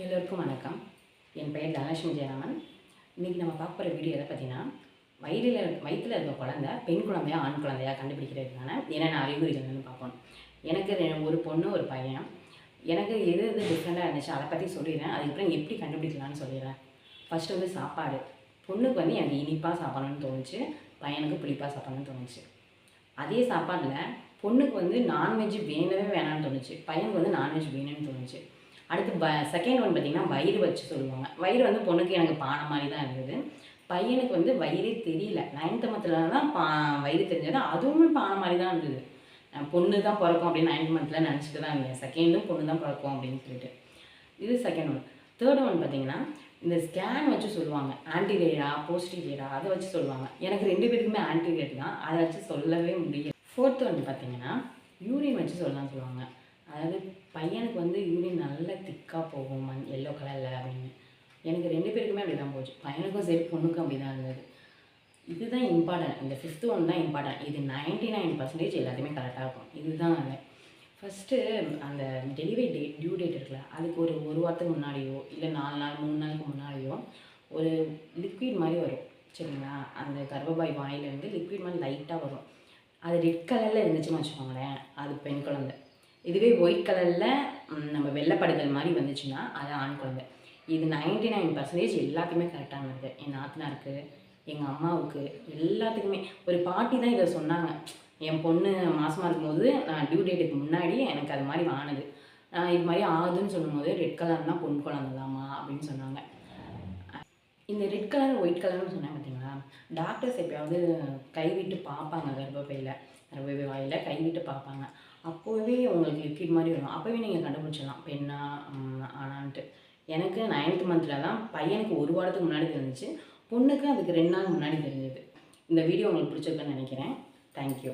எல்லோருக்கும் வணக்கம். என் பெயர் தனலட்சுமி ஜெயராமன். இன்றைக்கி நம்ம பார்க்க போகிற வீடியோ எதை பார்த்தீங்கன்னா வயிறில் வயிற்றில் இருக்க குழந்தை பெண் குழந்தையா ஆண் குழந்தையா கண்டுபிடிக்கிறதுக்கான என்னென்ன அறிகுறிகள்னு பார்ப்போம். எனக்கு ஒரு பொண்ணு ஒரு பையன். எனக்கு எது எது டிஃப்ரெண்ட்டாக இருந்துச்சு அதை பற்றி சொல்லிடுறேன். அதுக்கப்புறம் எப்படி கண்டுபிடிக்கலாம்னு சொல்லிடுறேன். ஃபஸ்ட்டு வந்து சாப்பாடு. பொண்ணுக்கு வந்து எனக்கு இனிப்பாக சாப்பிடணும்னு தோணுச்சு பையனுக்கு புளிப்பாக சாப்பிடணும்னு தோணுச்சு. அதே சாப்பாட்டில் பொண்ணுக்கு வந்து நான்வெஜ் வேணவே வேணாம்னு தோணுச்சு. பையனுக்கு வந்து நான்வெஜ் வேணும்னு தோணுச்சு. அடுத்து ப செகண்ட் ஒன் பார்த்திங்கன்னா வயிறு வச்சு சொல்லுவாங்க. வயிறு வந்து பொண்ணுக்கு எனக்கு பானை மாதிரி தான் இருந்தது. பையனுக்கு வந்து வயிறே தெரியல. நைன்த்து மந்தில் தான் பா வயிறு தெரிஞ்சது. அதுவுமே பானை மாதிரி தான் இருந்தது. பொண்ணு தான் பிறக்கும் அப்படின்னு நைன்த் மந்தில் நினச்சிட்டு தான் இருந்தேன். செகண்டும் பொண்ணு தான் பிறக்கும் அப்படின்னு சொல்லிட்டு. இது செகண்ட் ஒன் தேர்ட் ஒன் பார்த்தீங்கன்னா இந்த ஸ்கேன் வச்சு சொல்லுவாங்க. ஆன்டிரேடா போஸ்டிரியடா அதை வச்சு சொல்லுவாங்க. எனக்கு ரெண்டு பேருக்குமே ஆன்டிரேட் தான். அதை வச்சு சொல்லவே முடியல. ஃபோர்த் ஒன் பார்த்தீங்கன்னா யூரின் வச்சு சொல்லலாம் சொல்லுவாங்க. அதாவது பையனுக்கு வந்து யூரின் நல்லா திக்காக போகும் மண் எல்லோ கலரில் அப்படின்னு. எனக்கு ரெண்டு பேருக்குமே அப்படி தான் போச்சு. பையனுக்கும் சரி பொண்ணுக்கும் அப்படி தான் இருந்தது. இதுதான் இம்பார்ட்டன்ட் இந்த ஃபிஃப்த்து ஒன் தான் இம்பார்ட்டன்ட் இது நைன்டி நைன் பர்சன்டேஜ் எல்லாத்தையுமே கரெக்டாக இருக்கும். இதுதான் அந்த ஃபஸ்ட்டு அந்த டெலிவரி டேட் டியூ டேட் இருக்குல்ல அதுக்கு ஒரு ஒரு வாரத்துக்கு முன்னாடியோ இல்லை நாலு நாள் மூணு நாளுக்கு முன்னாடியோ ஒரு லிக்விட் மாதிரி வரும். சரிங்களா? அந்த கர்ப்பபாய் வாயிலேருந்து லிக்விட் மாதிரி லைட்டாக வரும். அது ரெட் கலரில் இருந்துச்சுன்னு வச்சுக்கோங்களேன். அது பெண் குழந்தை. இதுவே ஒயிட் கலரில் நம்ம வெள்ளைப்படுதல் மாதிரி வந்துச்சுன்னா அது ஆண் குழந்தை. இது நைன்டி நைன் பர்சன்டேஜ் எல்லாத்துக்குமே கரெக்டாக வருது என் நாத்தனாருக்கு எங்கள் அம்மாவுக்கு எல்லாத்துக்குமே. ஒரு பாட்டி தான் இதை சொன்னாங்க. என் பொண்ணு மாதமாக இருக்கும்போது நான் டியூ டேட்டுக்கு முன்னாடி எனக்கு அது மாதிரி ஆனது. நான் இது மாதிரி ஆகுதுன்னு சொல்லும்போது ரெட் கலர்னா பொன் குழந்தைதாம்மா அப்படின்னு சொன்னாங்க. இந்த ரெட் கலர் ஒயிட் கலர்னு சொன்னேன் பார்த்தீங்களா டாக்டர்ஸ் எப்பயாவது கைவிட்டு பார்ப்பாங்க கர்ப்பப்பையில். கர்ப்பப்பை வாயில் கைவிட்டு பார்ப்பாங்க. அப்போவே உங்களுக்கு லிக்விட் மாதிரி வரும். அப்போவே நீங்கள் கண்டுபிடிச்சிடலாம். பெண்ணா ஆனான்ட்டு. எனக்கு நைன்த் மந்தில் தான் பையனுக்கு ஒரு வாரத்துக்கு முன்னாடி தெரிஞ்சிச்சு. பொண்ணுக்கு அதுக்கு ரெண்டு நாள் முன்னாடி தெரிஞ்சது. இந்த வீடியோ உங்களுக்கு பிடிச்சிருக்குன்னு நினைக்கிறேன். தேங்க்யூ